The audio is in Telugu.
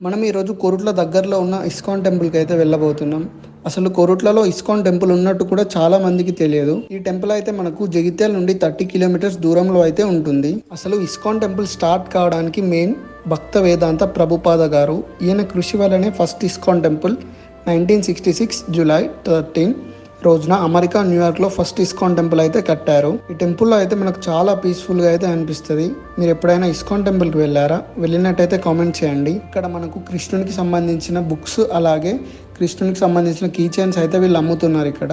మనం ఈరోజు కోరుట్ల దగ్గరలో ఉన్న ఇస్కాన్ టెంపుల్కి అయితే వెళ్ళబోతున్నాం. అసలు కోరుట్లలో ఇస్కాన్ టెంపుల్ ఉన్నట్టు కూడా చాలా మందికి తెలియదు. ఈ టెంపుల్ అయితే మనకు జగిత్యాల నుండి థర్టీ కిలోమీటర్స్ దూరంలో అయితే ఉంటుంది. అసలు ఇస్కాన్ టెంపుల్ స్టార్ట్ కావడానికి మెయిన్ భక్త వేదాంత ప్రభుపాద గారు. ఈయన కృషి వల్లనే first ISKCON temple nineteen sixty six July thirteen రోజున అమెరికా న్యూయార్క్లో ఫస్ట్ ఇస్కాన్ టెంపుల్ అయితే కట్టారు. ఈ టెంపుల్లో అయితే మనకు చాలా పీస్ఫుల్గా అయితే అనిపిస్తుంది. మీరు ఎప్పుడైనా ఇస్కాన్ టెంపుల్కి వెళ్ళారా? వెళ్ళినట్టయితే కామెంట్ చేయండి. ఇక్కడ మనకు కృష్ణునికి సంబంధించిన బుక్స్ అలాగే కృష్ణునికి సంబంధించిన కీ చైన్స్ అయితే వీళ్ళు అమ్ముతున్నారు ఇక్కడ.